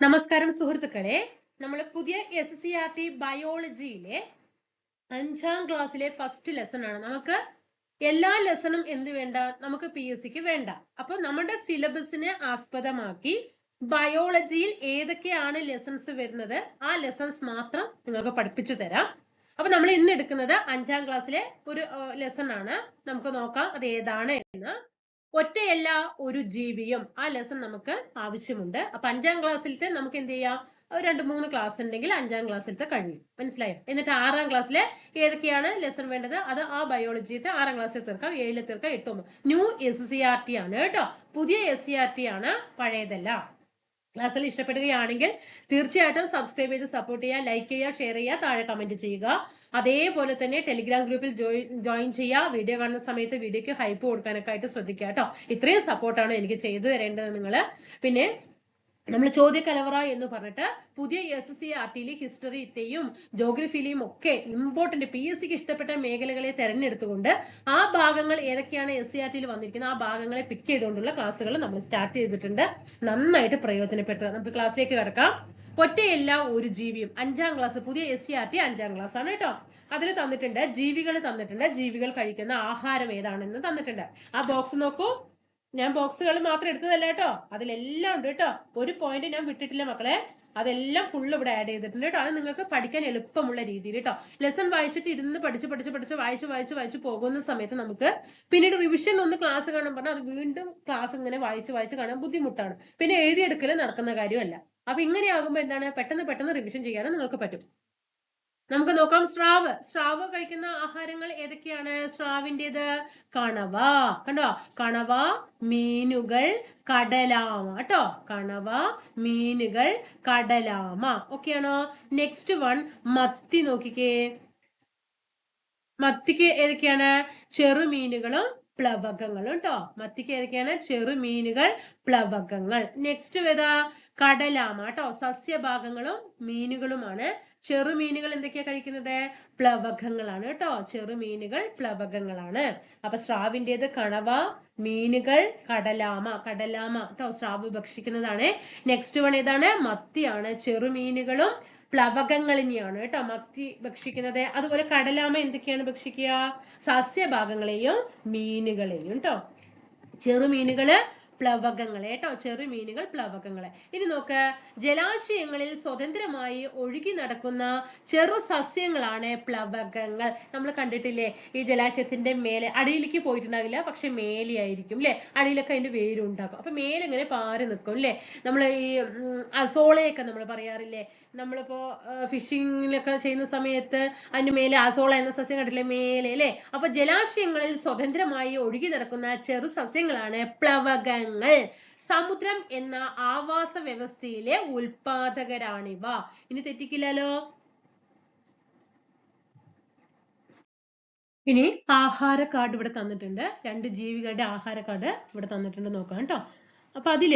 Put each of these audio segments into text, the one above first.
നമസ്കാരം സുഹൃത്തുക്കളെ. നമ്മൾ പുതിയ എസ് സി ആർ ടി ബയോളജിയിലെ അഞ്ചാം ക്ലാസ്സിലെ ഫസ്റ്റ് ലെസൺ ആണ്. നമുക്ക് എല്ലാ ലെസണും എന്ത് വേണ്ട? നമുക്ക് പി എസ് സിക്ക് വേണ്ട. അപ്പൊ നമ്മുടെ സിലബസിനെ ആസ്പദമാക്കി ബയോളജിയിൽ ഏതൊക്കെയാണ് ലെസൺസ് വരുന്നത്? ആ ലെസൺസ് മാത്രം നിങ്ങൾക്ക് പഠിപ്പിച്ചു തരാം. അപ്പൊ നമ്മൾ ഇന്ന് എടുക്കുന്നത് അഞ്ചാം ക്ലാസ്സിലെ ഒരു ലെസൺ ആണ്. നമുക്ക് നോക്കാം അത് ഏതാണ് എന്ന്. ഒറ്റയല്ല ഒരു ജീവിയും. ആ ലെസൺ നമുക്ക് ആവശ്യമുണ്ട്. അപ്പൊ അഞ്ചാം ക്ലാസ്സിലത്തെ നമുക്ക് എന്ത് ചെയ്യാം? രണ്ട് മൂന്ന് ക്ലാസ് ഉണ്ടെങ്കിൽ അഞ്ചാം ക്ലാസ്സിലത്തെ കഴിയും. മനസ്സിലായോ? എന്നിട്ട് ആറാം ക്ലാസ്സിലെ ഏതൊക്കെയാണ് ലെസൺ വേണ്ടത്? അത് ആ ബയോളജിയത്തെ ആറാം ക്ലാസ്സിൽ തീർക്കാം ഏഴിൽ തീർക്കാം എട്ടും new S C R T ആണ് കേട്ടോ. പുതിയ എസ് സി ആർ ടി ആണ് പഴയതല്ല. ക്ലാസ്സിൽ ഇഷ്ടപ്പെടുകയാണെങ്കിൽ തീർച്ചയായിട്ടും സബ്സ്ക്രൈബ് ചെയ്ത് സപ്പോർട്ട് ചെയ്യുക ലൈക്ക് ചെയ്യുക ഷെയർ ചെയ്യുക താഴെ കമന്റ് ചെയ്യുക. അതേപോലെ തന്നെ ടെലിഗ്രാം ഗ്രൂപ്പിൽ ജോയിൻ ചെയ്യുക. വീഡിയോ കാണുന്ന സമയത്ത് വീഡിയോക്ക് ഹൈപ്പ് കൊടുക്കാനൊക്കെ ആയിട്ട് ശ്രദ്ധിക്കുക കേട്ടോ. ഇത്രയും സപ്പോർട്ടാണ് എനിക്ക് ചെയ്തു തരേണ്ടത് നിങ്ങൾ പിന്നെ നമ്മൾ ചോദ്യ കലവറ എന്ന് പറഞ്ഞിട്ട് പുതിയ എസ് സി ആർ ടിയിലെ ഹിസ്റ്ററിത്തെയും ജോഗ്രഫിയിലെയും ഒക്കെ ഇമ്പോർട്ടന്റ് പി എസ് സിക്ക് ഇഷ്ടപ്പെട്ട മേഖലകളെ തെരഞ്ഞെടുത്തുകൊണ്ട് ആ ഭാഗങ്ങൾ ഏതൊക്കെയാണ് എസ് സി ആർ ടിയിൽ വന്നിരിക്കുന്നത് ആ ഭാഗങ്ങളെ പിക്ക് ചെയ്തുകൊണ്ടുള്ള ക്ലാസ്സുകൾ നമ്മൾ സ്റ്റാർട്ട് ചെയ്തിട്ടുണ്ട്. നന്നായിട്ട് പ്രയോജനപ്പെട്ടത് നമുക്ക് ക്ലാസ്സിലേക്ക് കിടക്കാം. ഒറ്റയല്ല ഒരു ജീവിയും. അഞ്ചാം ക്ലാസ് പുതിയ എസ് സി ആർ ടി അഞ്ചാം ക്ലാസ് ആണ് കേട്ടോ. അതിൽ തന്നിട്ടുണ്ട് ജീവികൾ തന്നിട്ടുണ്ട്. ജീവികൾ കഴിക്കുന്ന ആഹാരം ഏതാണെന്ന് തന്നിട്ടുണ്ട്. ആ ബോക്സ് നോക്കൂ. ഞാൻ ബോക്സുകൾ മാത്രം എടുത്തതല്ല കേട്ടോ. അതിലെല്ലാം ഉണ്ട് കേട്ടോ. ഒരു പോയിന്റ് ഞാൻ വിട്ടിട്ടില്ല മക്കളെ. അതെല്ലാം ഫുൾ ഇവിടെ ആഡ് ചെയ്തിട്ടുണ്ട് കേട്ടോ. അത് നിങ്ങൾക്ക് പഠിക്കാൻ എളുപ്പമുള്ള രീതിയിൽ കേട്ടോ. ലെസൺ വായിച്ചിട്ട് ഇരുന്ന് പഠിച്ച് പഠിച്ച് പഠിച്ച് വായിച്ച് വായിച്ച് വായിച്ച് പോകുന്ന സമയത്ത് നമുക്ക് പിന്നീട് റിവിഷൻ ഒന്ന് ക്ലാസ് കാണാൻ പറഞ്ഞാൽ അത് വീണ്ടും ക്ലാസ് ഇങ്ങനെ വായിച്ച് വായിച്ച് കാണാൻ ബുദ്ധിമുട്ടാണ്. പിന്നെ എഴുതിയെടുക്കൽ നടക്കുന്ന കാര്യമല്ല. അപ്പൊ ഇങ്ങനെയാകുമ്പോൾ എന്താണ്? പെട്ടെന്ന് പെട്ടെന്ന് റിവിഷൻ ചെയ്യാനും നിങ്ങൾക്ക് പറ്റും. നമുക്ക് നോക്കാം. സ്രാവ് സ്രാവ് കഴിക്കുന്ന ആഹാരങ്ങൾ ഏതൊക്കെയാണ്? സ്രാവിന്റെത് കണവ. കണ്ടോ? കണവ മീനുകൾ കടലാമ. കേട്ടോ? കണവ മീനുകൾ കടലാമ. ഓക്കെയാണോ നെക്സ്റ്റ് വൺ മത്തി നോക്കിക്കേ. മത്തിക്ക് ഏതൊക്കെയാണ്? ചെറുമീനുകളും പ്ലവകങ്ങളും. കേട്ടോ? മത്തിക്ക് ഏതൊക്കെയാണ്? ചെറുമീനുകൾ പ്ലവകങ്ങൾ. നെക്സ്റ്റ് ഏതാ? കടലാമ. കേട്ടോ? സസ്യഭാഗങ്ങളും മീനുകളുമാണ് ചെറുമീനുകൾ എന്തൊക്കെയാ കഴിക്കുന്നത്? പ്ലവകങ്ങളാണ് കേട്ടോ. ചെറുമീനുകൾ പ്ലവകങ്ങളാണ്. അപ്പൊ സ്രാവിന്റെത് കണവ മീനുകൾ കടലാമ. കടലാമ കേട്ടോ സ്രാവ് ഭക്ഷിക്കുന്നതാണ്. നെക്സ്റ്റ് വൺ ഏതാണ്? മത്തിയാണ്. ചെറുമീനുകളും പ്ലവകങ്ങളിനെയാണ് കേട്ടോ മത്തി ഭക്ഷിക്കുന്നത്. അതുപോലെ കടലാമ എന്തൊക്കെയാണ് ഭക്ഷിക്കുക? സസ്യഭാഗങ്ങളെയും മീനുകളെയും കേട്ടോ. ചെറുമീനുകൾ പ്ലവകങ്ങളെ കേട്ടോ ചെറുമീനുകൾ പ്ലവകങ്ങളെ. ഇനി നോക്ക് ജലാശയങ്ങളിൽ സ്വതന്ത്രമായി ഒഴുകി നടക്കുന്ന ചെറു സസ്യങ്ങളാണ് പ്ലവകങ്ങൾ. നമ്മൾ കണ്ടിട്ടില്ലേ ഈ ജലാശയത്തിന്റെ മേലെ അടിയിലേക്ക് പോയിട്ടുണ്ടാകില്ല പക്ഷെ മേലെ ആയിരിക്കും അല്ലെ അടിയിലൊക്കെ അതിന്റെ വേരുണ്ടാകും അപ്പൊ മേലെ ഇങ്ങനെ പാറി നിൽക്കും അല്ലെ നമ്മൾ ഈ അസോളയൊക്കെ നമ്മൾ പറയാറില്ലേ നമ്മളിപ്പോ ഫിഷിങ്ങിലൊക്കെ ചെയ്യുന്ന സമയത്ത് അതിന് മേലെ അസോള എന്ന സസ്യം കണ്ടില്ലേ മേലെ അല്ലെ? അപ്പൊ ജലാശയങ്ങളിൽ സ്വതന്ത്രമായി ഒഴുകി നടക്കുന്ന ചെറു സസ്യങ്ങളാണ് പ്ലവകങ്ങൾ. സമുദ്രം എന്ന ആവാസ വ്യവസ്ഥയിലെ ഉൽപാദകരാണിവ. ഇനി തെറ്റിക്കില്ലല്ലോ? ഇനി ആഹാര കാർഡ് ഇവിടെ തന്നിട്ടുണ്ട്. രണ്ട് ജീവികളുടെ ആഹാര കാർഡ് ഇവിടെ തന്നിട്ടുണ്ട് നോക്കാം കേട്ടോ. അപ്പൊ അതിൽ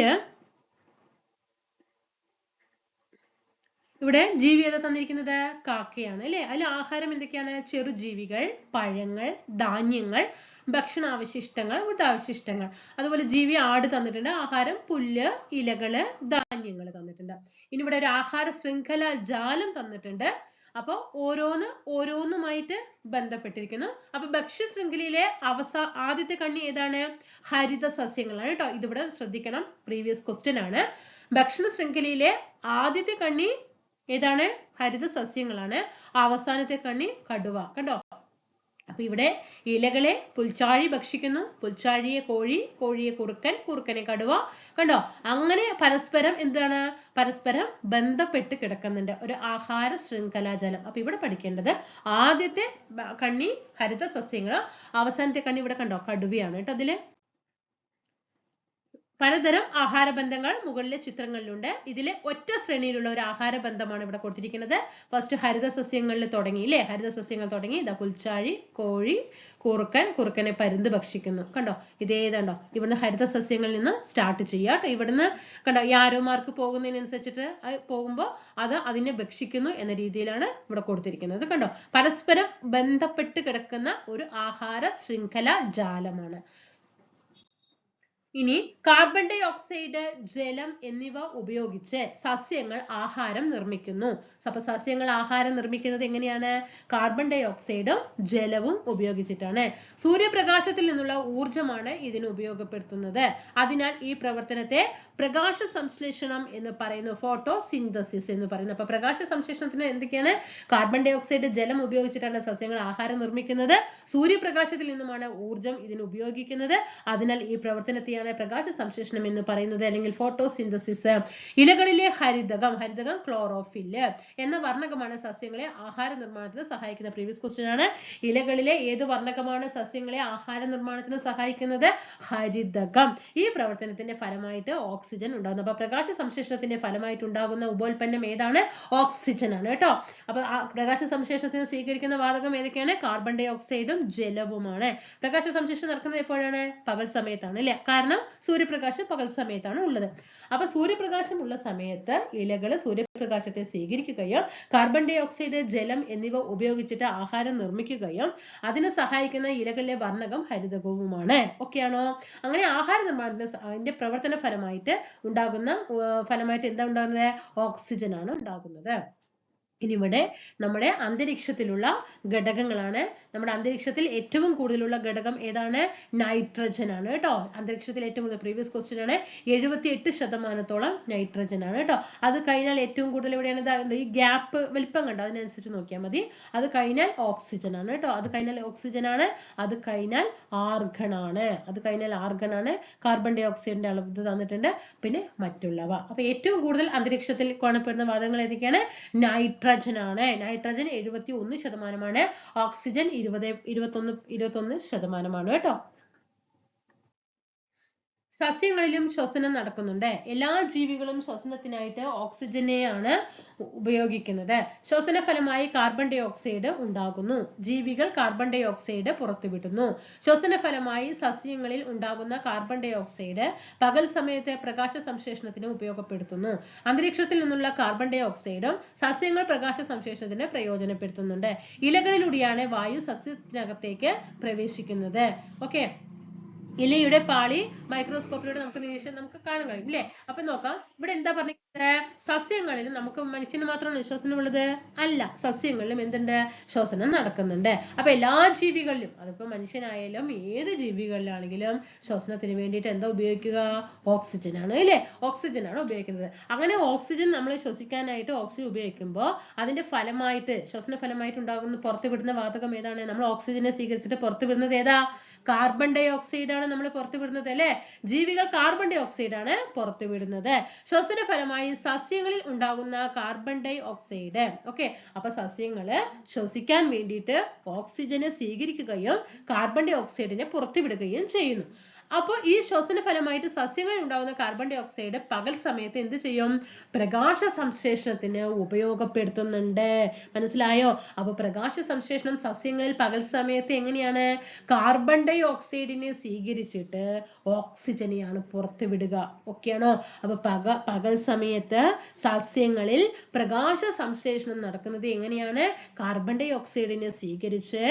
ഇവിടെ ജീവി ഏതാ തന്നിരിക്കുന്നത്? കാക്കയാണ് അല്ലെ? അതിൽ ആഹാരം എന്തൊക്കെയാണ്? ചെറുജീവികൾ പഴങ്ങൾ ധാന്യങ്ങൾ ഭക്ഷണാവശിഷ്ടങ്ങൾ ഊട്ടാവശിഷ്ടങ്ങൾ അതുപോലെ ജീവി ആട് തന്നിട്ടുണ്ട്. ആഹാരം പുല്ല് ഇലകൾ ധാന്യങ്ങൾ തന്നിട്ടുണ്ട്. ഇനി ഇവിടെ ഒരു ആഹാര ശൃംഖല ജാലം തന്നിട്ടുണ്ട്. അപ്പോൾ ഓരോന്ന് ഓരോന്നുമായിട്ട് ബന്ധപ്പെട്ടിരിക്കുന്നു. അപ്പൊ ഭക്ഷ്യ ശൃംഖലയിലെ അവസാ ആദ്യത്തെ കണ്ണി ഏതാണ്? ഹരിത സസ്യങ്ങളാണ് കേട്ടോ. ഇതിവിടെ ശ്രദ്ധിക്കണം. പ്രീവിയസ് ക്വസ്റ്റ്യൻ ആണ്. ഭക്ഷണ ശൃംഖലയിലെ ആദ്യത്തെ കണ്ണി ഏതാണ്? ഹരിത സസ്യങ്ങളാണ് അവസാനത്തെ കണ്ണി കടുവ. കണ്ടോ? അപ്പൊ ഇവിടെ ഇലകളെ പുൽച്ചാഴി ഭക്ഷിക്കുന്നു. പുൽച്ചാഴിയെ കോഴി കോഴിയെ കുറുക്കൻ കുറുക്കനെ കടുവ. കണ്ടോ? അങ്ങനെ പരസ്പരം എന്താണ്? പരസ്പരം ബന്ധപ്പെട്ട് കിടക്കുന്നുണ്ട്. ഒരു ആഹാര ശൃംഖലാജലം അപ്പൊ ഇവിടെ പഠിക്കേണ്ടത് ആദ്യത്തെ കണ്ണി ഹരിത സസ്യങ്ങൾ അവസാനത്തെ കണ്ണി ഇവിടെ കണ്ടോ? കടുവയാണ്. കേട്ടോ അതിൽ? പലതരം ആഹാരബന്ധങ്ങൾ മുകളിലെ ചിത്രങ്ങളിലുണ്ട്. ഇതിലെ ഒറ്റ ശ്രേണിയിലുള്ള ഒരു ആഹാരബന്ധമാണ് ഇവിടെ കൊടുത്തിരിക്കുന്നത്. ഫസ്റ്റ് ഹരിത സസ്യങ്ങളിൽ തുടങ്ങി അല്ലേ ഹരിത സസ്യങ്ങൾ തുടങ്ങി. ഇതാ പുൽച്ചാഴി കോഴി കുറുക്കൻ. കുറുക്കനെ പരുന്ത് ഭക്ഷിക്കുന്നു. കണ്ടോ? ഇതേതാണ്ടോ ഇവിടുന്ന് ഹരിത സസ്യങ്ങളിൽ നിന്ന് സ്റ്റാർട്ട് ചെയ്യുക കേട്ടോ. ഇവിടുന്ന് കണ്ടോ? ഈ ആരോമാർക്ക് പോകുന്നതിനനുസരിച്ചിട്ട് പോകുമ്പോൾ അത് അതിനെ ഭക്ഷിക്കുന്നു എന്ന രീതിയിലാണ് ഇവിടെ കൊടുത്തിരിക്കുന്നത്. കണ്ടോ? പരസ്പരം ബന്ധപ്പെട്ട് കിടക്കുന്ന ഒരു ആഹാര ശൃംഖല ജാലമാണ്. ഇനി കാർബൺ ഡൈ ഓക്സൈഡ് ജലം എന്നിവ ഉപയോഗിച്ച് സസ്യങ്ങൾ ആഹാരം നിർമ്മിക്കുന്നു. അപ്പൊ സസ്യങ്ങൾ ആഹാരം നിർമ്മിക്കുന്നത് എങ്ങനെയാണ്? കാർബൺ ഡൈ ഓക്സൈഡും ജലവും ഉപയോഗിച്ചിട്ടാണ്. സൂര്യപ്രകാശത്തിൽ നിന്നുള്ള ഊർജമാണ് ഇതിന് ഉപയോഗപ്പെടുത്തുന്നത്. അതിനാൽ ഈ പ്രവർത്തനത്തെ പ്രകാശ സംശ്ലേഷണം എന്ന് പറയുന്നു ഫോട്ടോ സിന്തസിസ് എന്ന് പറയുന്നു. അപ്പൊ പ്രകാശ സംശ്ലേഷണത്തിന് എന്തൊക്കെയാണ്? കാർബൺ ഡൈ ഓക്സൈഡ് ജലം ഉപയോഗിച്ചിട്ടാണ് സസ്യങ്ങൾ ആഹാരം നിർമ്മിക്കുന്നത്. സൂര്യപ്രകാശത്തിൽ നിന്നുമാണ് ഊർജം ഇതിന് ഉപയോഗിക്കുന്നത്. അതിനാൽ ഈ പ്രവർത്തനത്തെയാണ് പ്രകാശ സംശ്ലേഷണം എന്ന് പറയുന്നത് അല്ലെങ്കിൽ ഫോട്ടോസിന്തസിസ് ഇലകളിലെ ഹരിതകം ഹരിതകം ക്ലോറോഫിൽ എന്ന വർണകമാണ് സസ്യങ്ങളെ ആഹാര നിർമ്മാണത്തിന് സഹായിക്കുന്ന. പ്രീവിയസ് ക്വസ്റ്റ്യൻ ആണ്. ഇലകളിലെ ഏത് വർണകമാണ് സസ്യങ്ങളെ ആഹാര നിർമ്മാണത്തിന് സഹായിക്കുന്നത്? ഹരിതകം. ഈ പ്രവർത്തനത്തിന്റെ ഫലമായിട്ട് ഓക്സിജൻ ഉണ്ടാകുന്നു. അപ്പൊ പ്രകാശ സംശ്ലേഷണത്തിന്റെ ഫലമായിട്ട് ഉണ്ടാകുന്ന ഉപോൽപ്പന്നം ഏതാണ്? ഓക്സിജൻ ആണ് കേട്ടോ. അപ്പൊ പ്രകാശ സംശ്ലേഷണത്തിന് സ്വീകരിക്കുന്ന വാതകം ഏതൊക്കെയാണ്? കാർബൺ ഡൈ ഓക്സൈഡും ജലവുമാണ്. പ്രകാശ സംശ്ലേഷണം നടക്കുന്നത് എപ്പോഴാണ്? പകൽ സമയത്താണ് അല്ലെ? കാരണം സൂര്യപ്രകാശം പകൽ സമയത്താണ് ഉള്ളത്. അപ്പൊ സൂര്യപ്രകാശം ഉള്ള സമയത്ത് ഇലകൾ സൂര്യപ്രകാശത്തെ സ്വീകരിക്കുകയും കാർബൺ ഡൈ ഓക്സൈഡ് ജലം എന്നിവ ഉപയോഗിച്ചിട്ട് ആഹാരം നിർമ്മിക്കുകയും അതിനെ സഹായിക്കുന്ന ഇലകളിലെ വർണകം ഹരിതകവുമാണ്. ഓക്കെയാണോ അങ്ങനെ ആഹാര നിർമ്മാണത്തിന് അതിന്റെ പ്രവർത്തന ഫലമായിട്ട് ഉണ്ടാകുന്ന ഫലമായിട്ട് എന്താ ഉണ്ടാകുന്നത്? ഓക്സിജൻ ആണ് ഉണ്ടാകുന്നത്. ഇനി ഇവിടെ നമ്മുടെ അന്തരീക്ഷത്തിലുള്ള ഘടകങ്ങളാണ്. നമ്മുടെ അന്തരീക്ഷത്തിൽ ഏറ്റവും കൂടുതലുള്ള ഘടകം ഏതാണ്? നൈട്രജൻ ആണ് കേട്ടോ. അന്തരീക്ഷത്തിൽ ഏറ്റവും കൂടുതൽ പ്രീവിയസ് ക്വസ്റ്റ്യൻ ആണ്. എഴുപത്തി എട്ട് ശതമാനത്തോളം നൈട്രജൻ ആണ് കേട്ടോ. അത് കഴിഞ്ഞാൽ ഏറ്റവും കൂടുതൽ എവിടെയാണ്? ഈ ഗ്യാപ്പ് വലിപ്പം കണ്ടോ? അതിനനുസരിച്ച് നോക്കിയാൽ മതി. അത് കഴിഞ്ഞാൽ ഓക്സിജൻ ആണ് കേട്ടോ. അത് കഴിഞ്ഞാൽ ഓക്സിജൻ ആണ്. അത് കഴിഞ്ഞാൽ ആർഗൺ ആണ്. അത് കഴിഞ്ഞാൽ ആർഗൺ ആണ്. കാർബൺ ഡൈ ഓക്സൈഡിന്റെ അളവ് തന്നിട്ടുണ്ട്. പിന്നെ മറ്റുള്ളവ. അപ്പൊ ഏറ്റവും കൂടുതൽ അന്തരീക്ഷത്തിൽ കാണപ്പെടുന്ന വാതകങ്ങൾ ഏതൊക്കെയാണ്? നൈട്രജൻ ആണ്. നൈട്രജൻ എഴുപത്തി ഒന്ന് ശതമാനമാണ്. ഓക്സിജൻ ഇരുപത് ഇരുപത്തൊന്ന് ഇരുപത്തൊന്ന് ശതമാനമാണ് കേട്ടോ. സസ്യങ്ങളിലും ശ്വസനം നടക്കുന്നുണ്ട്. എല്ലാ ജീവികളും ശ്വസനത്തിനായിട്ട് ഓക്സിജനെയാണ് ഉപയോഗിക്കുന്നത്. ശ്വസന ഫലമായി കാർബൺ ഡൈ ഓക്സൈഡ് ഉണ്ടാകുന്നു. ജീവികൾ കാർബൺ ഡൈ ഓക്സൈഡ് പുറത്തുവിടുന്നു. ശ്വസന ഫലമായി സസ്യങ്ങളിൽ ഉണ്ടാകുന്ന കാർബൺ ഡൈ ഓക്സൈഡ് പകൽ സമയത്തെ പ്രകാശ സംശ്ലേഷണത്തിന് ഉപയോഗപ്പെടുത്തുന്നു. അന്തരീക്ഷത്തിൽ നിന്നുള്ള കാർബൺ ഡൈ ഓക്സൈഡും സസ്യങ്ങൾ പ്രകാശ സംശ്ലേഷണത്തിന് പ്രയോജനപ്പെടുത്തുന്നുണ്ട്. ഇലകളിലൂടെയാണ് വായു സസ്യത്തിനകത്തേക്ക് പ്രവേശിക്കുന്നത്. ഓക്കെ ഇലയുടെ പാളി മൈക്രോസ്കോപ്പിലൂടെ നമുക്ക് നിരീക്ഷിച്ചാൽ നമുക്ക് കാണാൻ കഴിയും അല്ലേ അപ്പൊ നോക്കാം ഇവിടെ എന്താ പറഞ്ഞിരിക്കുന്നത്? സസ്യങ്ങളിൽ നമുക്ക് മനുഷ്യന് മാത്രമാണ് ശ്വസനം ഉള്ളത്? അല്ല സസ്യങ്ങളിലും എന്തുണ്ട്? ശ്വസനം നടക്കുന്നുണ്ട്. അപ്പൊ എല്ലാ ജീവികളിലും അതിപ്പോ മനുഷ്യനായാലും ഏത് ജീവികളിലാണെങ്കിലും ശ്വസനത്തിന് വേണ്ടിയിട്ട് എന്താ ഉപയോഗിക്കുക? ഓക്സിജൻ ആണ് അല്ലേ ഓക്സിജൻ ആണ് ഉപയോഗിക്കുന്നത്. അങ്ങനെ ഓക്സിജൻ നമ്മൾ ശ്വസിക്കാനായിട്ട് ഓക്സിജൻ ഉപയോഗിക്കുമ്പോൾ അതിന്റെ ഫലമായിട്ട് ശ്വസന ഫലമായിട്ട് ഉണ്ടാകുന്ന പുറത്തു വിടുന്ന വാതകം ഏതാണ്? നമ്മൾ ഓക്സിജനെ സ്വീകരിച്ചിട്ട് പുറത്തു വിടുന്നത് ഏതാ? കാർബൺ ഡൈ ഓക്സൈഡ് ആണ് നമ്മൾ പുറത്തു വിടുന്നത് അല്ലെ? ജീവികൾ കാർബൺ ഡൈ ഓക്സൈഡ് ആണ് പുറത്തു വിടുന്നത്. ശ്വസന ഫലമായി സസ്യങ്ങളിൽ ഉണ്ടാകുന്ന കാർബൺ ഡൈ ഓക്സൈഡ് ഓക്കെ അപ്പൊ സസ്യങ്ങൾ ശ്വസിക്കാൻ വേണ്ടിയിട്ട് ഓക്സിജനെ സ്വീകരിക്കുകയും കാർബൺ ഡൈ ഓക്സൈഡിനെ പുറത്തുവിടുകയും ചെയ്യുന്നു. അപ്പോൾ ഈ ശ്വസന ഫലമായിട്ട് സസ്യങ്ങളിൽ ഉണ്ടാകുന്ന കാർബൺ ഡൈ ഓക്സൈഡ് പകൽ സമയത്ത് എന്ത് ചെയ്യും? പ്രകാശ സംശ്ലേഷണത്തിന് ഉപയോഗപ്പെടുത്തുന്നുണ്ട്. മനസ്സിലായോ? അപ്പൊ പ്രകാശ സംശ്ലേഷണം സസ്യങ്ങളിൽ പകൽ സമയത്ത് എങ്ങനെയാണ്? കാർബൺ ഡൈ ഓക്സൈഡിനെ സ്വീകരിച്ചിട്ട് ഓക്സിജനെയാണ് പുറത്തുവിടുക ഓക്കെയാണോ അപ്പൊ പക പകൽ സമയത്ത് സസ്യങ്ങളിൽ പ്രകാശ സംശ്ലേഷണം നടക്കുന്നത് എങ്ങനെയാണ്? കാർബൺ ഡൈ ഓക്സൈഡിനെ സ്വീകരിച്ച്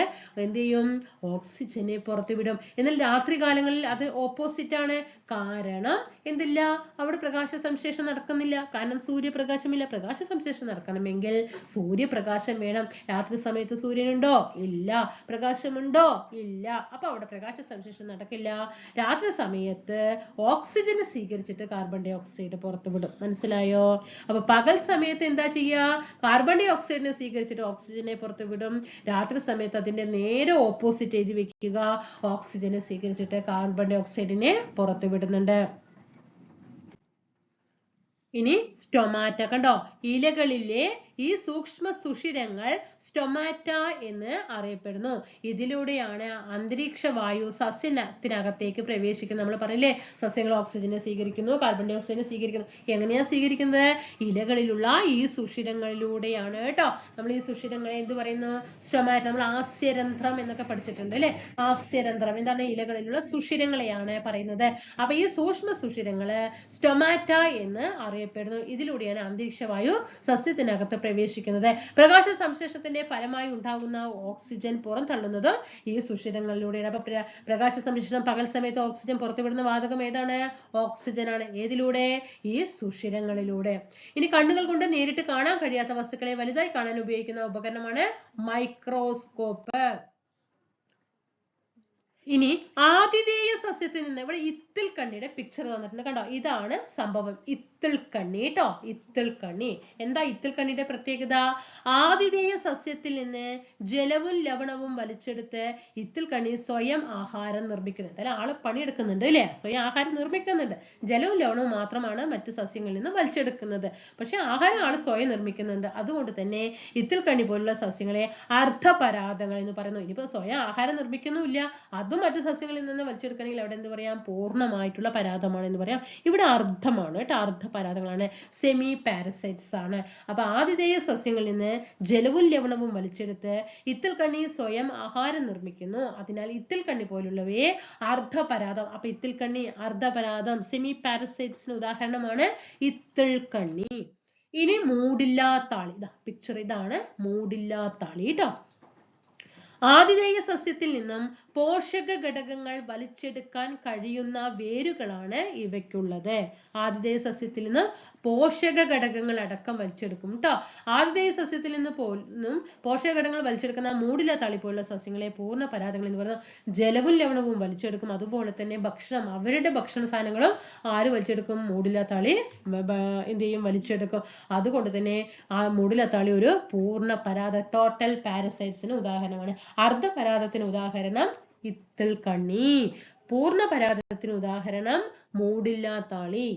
എന്ത് ചെയ്യും? ഓക്സിജനെ പുറത്തുവിടും എന്നാൽ രാത്രി കാലങ്ങളിൽ അത് ഓപ്പോസിറ്റ് ആണ്. കാരണം എന്തില്ല? അവിടെ പ്രകാശ സംശേഷം നടക്കുന്നില്ല. കാരണം സൂര്യപ്രകാശമില്ല. പ്രകാശ സംശേഷം നടക്കണമെങ്കിൽ സൂര്യപ്രകാശം വേണം. രാത്രി സമയത്ത് സൂര്യനുണ്ടോ? ഇല്ല. പ്രകാശമുണ്ടോ? ഇല്ല. അപ്പൊ അവിടെ പ്രകാശ സംശേഷം നടക്കില്ല. രാത്രി സമയത്ത് ഓക്സിജനെ സ്വീകരിച്ചിട്ട് കാർബൺ ഡൈ ഓക്സൈഡ് പുറത്തു വിടും മനസ്സിലായോ? അപ്പൊ പകൽ സമയത്ത് എന്താ ചെയ്യുക കാർബൺ ഡൈ ഓക്സൈഡിനെ സ്വീകരിച്ചിട്ട് ഓക്സിജനെ പുറത്തു വിടും രാത്രി സമയത്ത് അതിന്റെ നേരെ ഓപ്പോസിറ്റ് എഴുതി വെക്കുക. ഓക്സിജനെ സ്വീകരിച്ചിട്ട് കാർബൺ ഓക്സൈഡിനെ പുറത്തുവിടുന്നുണ്ട്. ഇനി സ്റ്റൊമാറ്റ കണ്ടോ? ഇലകളിലെ ഈ സൂക്ഷ്മ സുഷിരങ്ങൾ സ്റ്റൊമാറ്റ എന്ന് അറിയപ്പെടുന്നു. ഇതിലൂടെയാണ് അന്തരീക്ഷ വായു സസ്യത്തിനകത്തേക്ക് പ്രവേശിക്കുന്നത്. നമ്മൾ പറയില്ലേ സസ്യങ്ങൾ ഓക്സിജനെ സ്വീകരിക്കുന്നു കാർബൺ ഡൈ ഓക്സൈഡിനെ സ്വീകരിക്കുന്നു. എങ്ങനെയാ സ്വീകരിക്കുന്നത്? ഇലകളിലുള്ള ഈ സുഷിരങ്ങളിലൂടെയാണ് കേട്ടോ. നമ്മൾ ഈ സുഷിരങ്ങളെ എന്ത് പറയുന്നു? സ്റ്റൊമാറ്റ നമ്മൾ ആസ്യരന്ധ്രം എന്നൊക്കെ പഠിച്ചിട്ടുണ്ട് അല്ലെ? ആസ്യരന്ധ്രം എന്താണ്? ഇലകളിലുള്ള സുഷിരങ്ങളെയാണ് പറയുന്നത്. അപ്പൊ ഈ സൂക്ഷ്മ സുഷിരങ്ങൾ സ്റ്റൊമാറ്റ എന്ന് അറിയപ്പെടുന്നു. ഇതിലൂടെയാണ് അന്തരീക്ഷ വായു സസ്യത്തിനകത്ത് പ്രവേശിക്കുന്നത്. പ്രകാശ സംശേഷത്തിന്റെ ഫലമായി ഉണ്ടാകുന്ന ഓക്സിജൻ പുറന്തള്ളുന്നതും ഈ സുഷിരങ്ങളിലൂടെയാണ്. അപ്പൊ പ്രകാശ സംശ്ലേഷണം പകൽ സമയത്ത് ഓക്സിജൻ പുറത്തുവിടുന്ന വാതകം ഏതാണ്? ഓക്സിജൻ ആണ് ഏതിലൂടെ? ഈ സുഷിരങ്ങളിലൂടെ. ഇനി കണ്ണുകൾ കൊണ്ട് നേരിട്ട് കാണാൻ കഴിയാത്ത വസ്തുക്കളെ വലുതായി കാണാൻ ഉപയോഗിക്കുന്ന ഉപകരണമാണ് മൈക്രോസ്കോപ്പ്. ഇനി ആതിഥേയ സസ്യത്തിൽ നിന്ന് ഇവിടെ ഇത്തിൽ കണ്ണിയുടെ പിക്ചർ തന്നിട്ടുണ്ട് കണ്ടോ? ഇതാണ് സംഭവം. ഇത്തിൽ കണ്ണി കേട്ടോ ഇത്തിൽ കണ്ണി എന്താ ഇത്തിൽ കണ്ണിയുടെ പ്രത്യേകത? ആതിഥേയ സസ്യത്തിൽ നിന്ന് ജലവും ലവണവും വലിച്ചെടുത്ത് ഇത്തിൽ കണ്ണി സ്വയം ആഹാരം നിർമ്മിക്കുന്നുണ്ട്. അല്ലെ? ആൾ പണിയെടുക്കുന്നുണ്ട് അല്ലേ? സ്വയം ആഹാരം നിർമ്മിക്കുന്നുണ്ട്. ജലവും ലവണവും മാത്രമാണ് മറ്റു സസ്യങ്ങളിൽ നിന്ന് വലിച്ചെടുക്കുന്നത്. പക്ഷെ ആഹാരം ആൾ സ്വയം നിർമ്മിക്കുന്നുണ്ട്. അതുകൊണ്ട് തന്നെ ഇത്തിൽ കണ്ണി പോലുള്ള സസ്യങ്ങളെ അർദ്ധപരാതങ്ങൾ എന്ന് പറയുന്നു. ഇനിയിപ്പോ സ്വയം ആഹാരം നിർമ്മിക്കുന്നുമില്ല. അതും മറ്റു സസ്യങ്ങളിൽ നിന്ന് വലിച്ചെടുക്കണമെങ്കിൽ അവിടെ എന്ത് പറയാം? പൂർണമായിട്ടുള്ള പരാതമാണ് എന്ന് പറയാം. ഇവിടെ അർദ്ധമാണ് കേട്ടോ. അർദ്ധ പരാതങ്ങളാണ് സെമി പാരസൈറ്റ്സ് ആണ്. അപ്പൊ ആതിഥേയ സസ്യങ്ങളിൽ നിന്ന് ജലവും ലവണവും വലിച്ചെടുത്ത് ഇത്തിൽക്കണ്ണി സ്വയം ആഹാരം നിർമ്മിക്കുന്നു. അതിനാൽ ഇത്തിൽക്കണ്ണി പോലുള്ളവയെ അർദ്ധപരാതം. അപ്പൊ ഇത്തിൽക്കണ്ണി അർദ്ധപരാതം സെമി പാരസൈറ്റ്സിന് ഉദാഹരണമാണ് ഇത്തിൽക്കണ്ണി ഇനി മൂടില്ലാത്താളി ഇതാ പിക്ചർ ഇതാണ്. മൂടില്ലാത്താളി കേട്ടോ. ആതിഥേയ സസ്യത്തിൽ നിന്നും പോഷക ഘടകങ്ങൾ വലിച്ചെടുക്കാൻ കഴിയുന്ന വേരുകളാണ് ഇവയ്ക്കുള്ളത്. ആതിഥേയ സസ്യത്തിൽ നിന്ന് പോഷക ഘടകങ്ങൾ അടക്കം വലിച്ചെടുക്കും കേട്ടോ ആതിഥേയ സസ്യത്തിൽ നിന്ന് പോലും പോഷക ഘടകങ്ങൾ വലിച്ചെടുക്കുന്ന മൂടില തളി പോലുള്ള സസ്യങ്ങളെ പൂർണ പരാതങ്ങൾ എന്ന് പറയുന്നത് ജലവും ലവണവും വലിച്ചെടുക്കും. അതുപോലെ തന്നെ ഭക്ഷണം അവരുടെ ഭക്ഷണ സാധനങ്ങളും ആര് വലിച്ചെടുക്കും? മൂടില തളി എന്ത് ചെയ്യും? വലിച്ചെടുക്കും. അതുകൊണ്ട് തന്നെ ആ മൂടില തളി ഒരു പൂർണ പരാത ടോട്ടൽ പാരസൈറ്റ്സിന് ഉദാഹരണമാണ്. അർദ്ധപരാതത്തിന് ഉദാഹരണം ഇത്തിൽ കണ്ണി. പൂർണ പരാതത്തിന് ഉദാഹരണം മൂടില്ലാത്താളി.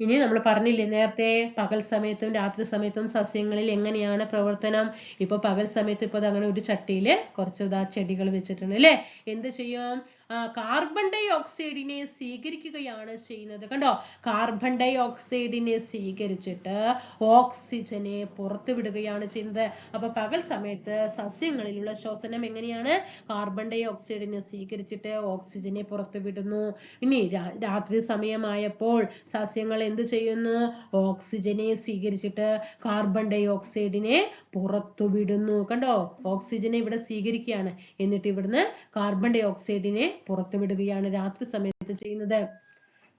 ഇനി നമ്മൾ പറഞ്ഞില്ലേ നേരത്തെ പകൽ സമയത്തും രാത്രി സമയത്തും സസ്യങ്ങളിൽ എങ്ങനെയാണ് പ്രവർത്തനം? ഇപ്പൊ പകൽ സമയത്ത് ഇപ്പൊ അങ്ങനെ ഒരു ചട്ടിയിൽ കുറച്ച് ചെടികൾ വെച്ചിട്ടുണ്ട് അല്ലേ? എന്ത് ചെയ്യും? കാർബൺ ഡൈ ഓക്സൈഡിനെ സ്വീകരിക്കുകയാണ് ചെയ്യുന്നത്. കണ്ടോ? കാർബൺ ഡൈ ഓക്സൈഡിനെ സ്വീകരിച്ചിട്ട് ഓക്സിജനെ പുറത്തുവിടുകയാണ് ചെയ്യുന്നത്. അപ്പൊ പകൽ സമയത്ത് സസ്യങ്ങളിലുള്ള ശ്വസനം എങ്ങനെയാണ്? കാർബൺ ഡൈ ഓക്സൈഡിനെ സ്വീകരിച്ചിട്ട് ഓക്സിജനെ പുറത്തുവിടുന്നു. ഇനി രാത്രി സമയമായപ്പോൾ സസ്യങ്ങൾ എന്ത് ചെയ്യുന്നു? ഓക്സിജനെ സ്വീകരിച്ചിട്ട് കാർബൺ ഡൈ ഓക്സൈഡിനെ പുറത്തുവിടുന്നു. കണ്ടോ? ഓക്സിജനെ ഇവിടെ സ്വീകരിക്കുകയാണ്. എന്നിട്ട് ഇവിടുന്ന് കാർബൺ ഡൈ ഓക്സൈഡിനെ പുറത്തുവിടുകയാണ് രാത്രി സമയത്ത് ചെയ്യുന്നത്.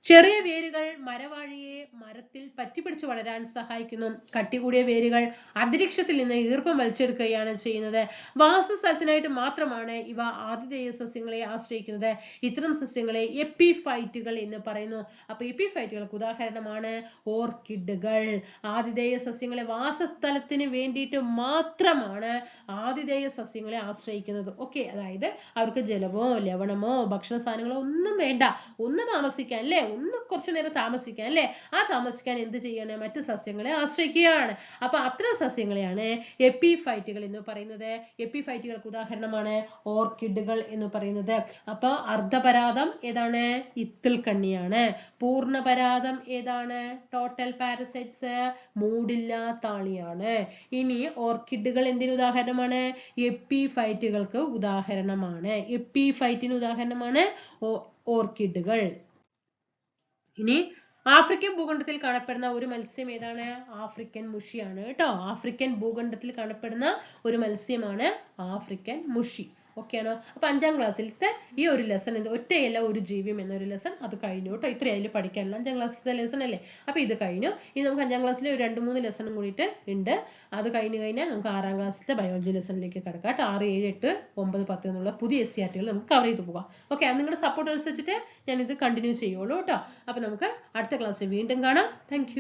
ചെറിയ വേരുകൾ മരവാഴിയെ മരത്തിൽ പറ്റിപ്പിടിച്ച് വളരാൻ സഹായിക്കുന്നു. കട്ടികൂടിയ വേരുകൾ അന്തരീക്ഷത്തിൽ നിന്ന് ഈർപ്പം വലിച്ചെടുക്കുകയാണ് ചെയ്യുന്നത്. വാസസ്ഥലത്തിനായിട്ട് മാത്രമാണ് ഇവ ആതിഥേയ സസ്യങ്ങളെ ആശ്രയിക്കുന്നത്. ഇത്തരം സസ്യങ്ങളെ എപ്പിഫൈറ്റുകൾ എന്ന് പറയുന്നു. അപ്പൊ എപ്പിഫൈറ്റുകൾക്ക് ഉദാഹരണമാണ് ഓർക്കിഡുകൾ. ആതിഥേയ സസ്യങ്ങളെ വാസസ്ഥലത്തിന് വേണ്ടിയിട്ട് മാത്രമാണ് ആതിഥേയ സസ്യങ്ങളെ ആശ്രയിക്കുന്നത്. ഓക്കെ അതായത് അവർക്ക് ജലമോ ലവണമോ ഭക്ഷണ സാധനങ്ങളോ ഒന്നും വേണ്ട. ഒന്ന് താമസിക്കാൻ അല്ലേ? ഒന്ന് കുറച്ചു നേരം താമസിക്കാൻ അല്ലേ? ആ താമസിക്കാൻ എന്ത് ചെയ്യാണ്? മറ്റു സസ്യങ്ങളെ ആശ്രയിക്കുകയാണ്. അപ്പൊ അത്തരം സസ്യങ്ങളെയാണ് എപ്പിഫൈറ്റുകൾ എന്ന് പറയുന്നത്. എപ്പിഫൈറ്റുകൾക്ക് ഉദാഹരണമാണ് ഓർക്കിഡുകൾ എന്ന് പറയുന്നത്. അപ്പൊ അർദ്ധപരാതം ഏതാണ്? ഇത്തിൽ കണ്ണിയാണ്. പൂർണപരാതം ഏതാണ്? ടോട്ടൽ പാരസൈറ്റ്സ് മൂടില്ലാത്താളിയാണ് ഇനി ഓർക്കിഡുകൾ എന്തിനു ഉദാഹരണമാണ്? എപ്പിഫൈറ്റുകൾക്ക് ഉദാഹരണമാണ്. എപ്പിഫൈറ്റിന് ഉദാഹരണമാണ് ഓർക്കിഡുകൾ. ഇനി ആഫ്രിക്കൻ ഭൂഖണ്ഡത്തിൽ കാണപ്പെടുന്ന ഒരു മത്സ്യം ഏതാണ്? ആഫ്രിക്കൻ മുഷിയാണ്. കേട്ടോ? ആഫ്രിക്കൻ ഭൂഖണ്ഡത്തിൽ കാണപ്പെടുന്ന ഒരു മത്സ്യമാണ് ആഫ്രിക്കൻ മുഷി. ഓക്കെ ആണോ അപ്പൊ അഞ്ചാം ക്ലാസ്സിലത്തെ ഈ ഒരു ലെസൺ ഇത് ഒറ്റയല്ല ഒരു ജീവിയും എന്നൊരു ലെസൺ അത് കഴിഞ്ഞു കേട്ടോ. ഇത്രയും അതിൽ പഠിക്കാനുള്ള അഞ്ചാം ക്ലാസ്സിലത്തെ ലെസൺ അല്ലേ? അപ്പൊ ഇത് കഴിഞ്ഞു. ഇനി നമുക്ക് അഞ്ചാം ക്ലാസ്സിലെ ഒരു രണ്ട് മൂന്ന് ലെസണും കൂടിയിട്ട് ഉണ്ട്. അത് കഴിഞ്ഞു കഴിഞ്ഞാൽ നമുക്ക് ആറാം ക്ലാസ്സിലെ ബയോളജി ലെസണിലേക്ക് കിടക്കാം കേട്ടോ. ആറ് ഏഴ് എട്ട് ഒമ്പത് പത്ത് എന്നുള്ള പുതിയ എസ് സി നമുക്ക് കവർ ചെയ്ത് പോകാം. ഓക്കെ നിങ്ങളുടെ സപ്പോർട്ട് അനുസരിച്ചിട്ട് ഇത് കണ്ടിന്യൂ ചെയ്യുള്ളൂ കേട്ടോ. അപ്പൊ നമുക്ക് അടുത്ത ക്ലാസ്സിൽ വീണ്ടും കാണാം. താങ്ക്